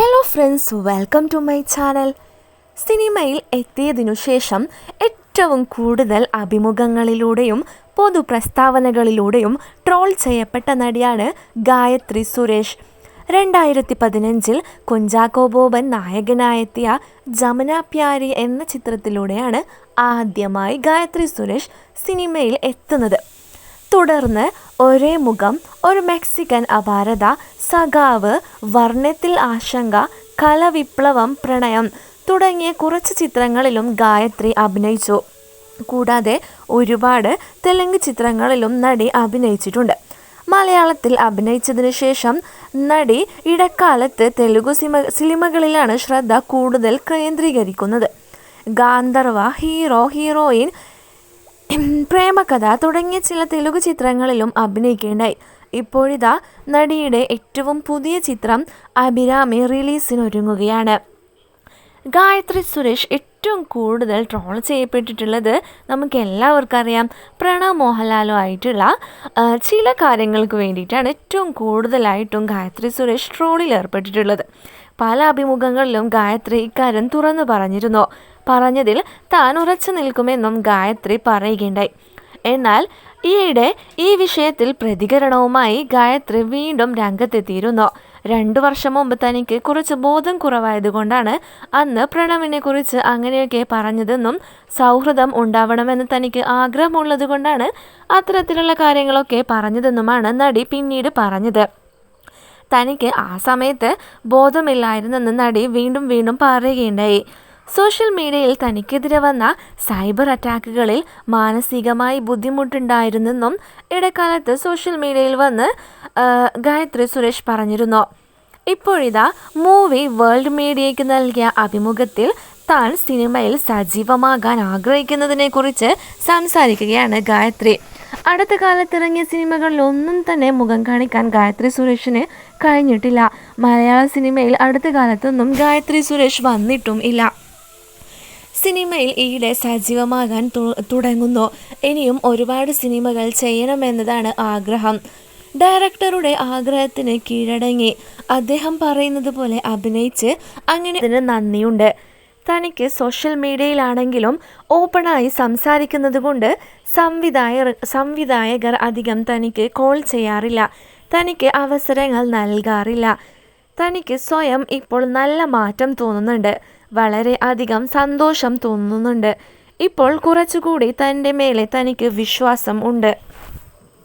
Hello friends welcome to my channel സിനിമയിൽ എത്തിയതിനു ശേഷം ഏറ്റവും കൂടുതൽ അഭിമുഖങ്ങളിലൂടെയും പൊതുപ്രസ്താവനകളിലൂടെയും ട്രോൾ ചെയ്യപ്പെട്ട നടിയാണ് ഗായത്രി സുരേഷ്. രണ്ടായിരത്തി പതിനഞ്ചിൽ കുഞ്ചാക്കോ ബോബൻ നായകനായെത്തിയ ജമനാപ്യാരി എന്ന ചിത്രത്തിലൂടെയാണ് ആദ്യമായി ഗായത്രി സുരേഷ് സിനിമയിൽ എത്തുന്നത്. തുടർന്ന് ഒരേ മുഖം ഒരു മെക്സിക്കൻ അപാരത സഖാവ് വർണത്തിൽ ആശങ്ക കലവിപ്ലവം പ്രണയം തുടങ്ങിയ കുറച്ച് ചിത്രങ്ങളിലും ഗായത്രി അഭിനയിച്ചു. കൂടാതെ ഒരുപാട് തെലുങ്ക് ചിത്രങ്ങളിലും നടി അഭിനയിച്ചിട്ടുണ്ട്. മലയാളത്തിൽ അഭിനയിച്ചതിന് ശേഷം നടി ഇടക്കാലത്ത് തെലുഗു സിനിമ സിനിമകളിലാണ് ശ്രദ്ധ കൂടുതൽ കേന്ദ്രീകരിക്കുന്നത്. ഗാന്ധർവ ഹീറോ ഹീറോയിൻ പ്രേമകഥ തുടങ്ങിയ ചില തെലുഗു ചിത്രങ്ങളിലും അഭിനയിക്കേണ്ടായി. ഇപ്പോഴിതാ നടിയുടെ ഏറ്റവും പുതിയ ചിത്രം അഭിരാമി റിലീസിനൊരുങ്ങുകയാണ്. ഗായത്രി സുരേഷ് ഏറ്റവും കൂടുതൽ ട്രോൾ ചെയ്യപ്പെട്ടിട്ടുള്ളത് നമുക്ക് എല്ലാവർക്കും അറിയാം പ്രണവ് മോഹൻലാലും ആയിട്ടുള്ള ചില കാര്യങ്ങൾക്ക് വേണ്ടിയിട്ടാണ് ഏറ്റവും കൂടുതലായിട്ടും ഗായത്രി സുരേഷ് ട്രോളിൽ ഏർപ്പെട്ടിട്ടുള്ളത്. പല അഭിമുഖങ്ങളിലും ഗായത്രി ഇക്കാര്യം തുറന്നു പറഞ്ഞിരുന്നു. പറഞ്ഞതിൽ താൻ ഉറച്ചു നിൽക്കുമെന്നും ഗായത്രി പറയുകയുണ്ടായി. എന്നാൽ ഈയിടെ ഈ വിഷയത്തിൽ പ്രതികരണവുമായി ഗായത്രി വീണ്ടും രംഗത്തെത്തിയിരുന്നു. രണ്ടു വർഷം മുമ്പ് തനിക്ക് കുറച്ച് ബോധം കുറവായതുകൊണ്ടാണ് അന്ന് പ്രണവിനെ കുറിച്ച് അങ്ങനെയൊക്കെ പറഞ്ഞതെന്നും സൗഹൃദം ഉണ്ടാവണമെന്ന് തനിക്ക് ആഗ്രഹമുള്ളത് കൊണ്ടാണ് അത്തരത്തിലുള്ള കാര്യങ്ങളൊക്കെ പറഞ്ഞതെന്നുമാണ് നടി പിന്നീട് പറഞ്ഞത്. തനിക്ക് ആ സമയത്ത് ബോധമില്ലായിരുന്നെന്ന് നടി വീണ്ടും വീണ്ടും പറയുകയുണ്ടായി. സോഷ്യൽ മീഡിയയിൽ തനിക്കെതിരെ വന്ന സൈബർ അറ്റാക്കുകളിൽ മാനസികമായി ബുദ്ധിമുട്ടുണ്ടായിരുന്നെന്നും ഇടക്കാലത്ത് സോഷ്യൽ മീഡിയയിൽ വന്ന് ഗായത്രി സുരേഷ് പറഞ്ഞിരുന്നു. ഇപ്പോഴിതാ മൂവി വേൾഡ് മീഡിയയ്ക്ക് നൽകിയ അഭിമുഖത്തിൽ താൻ സിനിമയിൽ സജീവമാകാൻ ആഗ്രഹിക്കുന്നതിനെക്കുറിച്ച് സംസാരിക്കുകയാണ് ഗായത്രി. അടുത്ത കാലത്ത് ഇറങ്ങിയ സിനിമകളിൽ ഒന്നും തന്നെ മുഖം കാണിക്കാൻ ഗായത്രി സുരേഷിന് കഴിഞ്ഞിട്ടില്ല. മലയാള സിനിമയിൽ അടുത്ത കാലത്തൊന്നും ഗായത്രി സുരേഷ് വന്നിട്ടും ഇല്ല. സിനിമയിൽ ഈയിടെ സജീവമാകാൻ തുടങ്ങുന്നു. ഇനിയും ഒരുപാട് സിനിമകൾ ചെയ്യണമെന്നതാണ് ആഗ്രഹം. ഡയറക്ടറുടെ ആഗ്രഹത്തിന് കീഴടങ്ങി. അദ്ദേഹം പറയുന്നത് പോലെ അഭിനയിച്ച് അങ്ങനെ അതിന് നന്ദിയുണ്ട്. തനിക്ക് സോഷ്യൽ മീഡിയയിലാണെങ്കിലും ഓപ്പണായി സംസാരിക്കുന്നത് കൊണ്ട് സംവിധായ സംവിധായകർ അധികം തനിക്ക് കോൾ ചെയ്യാറില്ല. തനിക്ക് അവസരങ്ങൾ നൽകാറില്ല. തനിക്ക് സ്വയം ഇപ്പോൾ നല്ല മാറ്റം തോന്നുന്നുണ്ട്. വളരെ അധികം സന്തോഷം തോന്നുന്നുണ്ട്. ഇപ്പോൾ കുറച്ചുകൂടി തന്റെ മേലെ തനിക്ക് വിശ്വാസം ഉണ്ട്.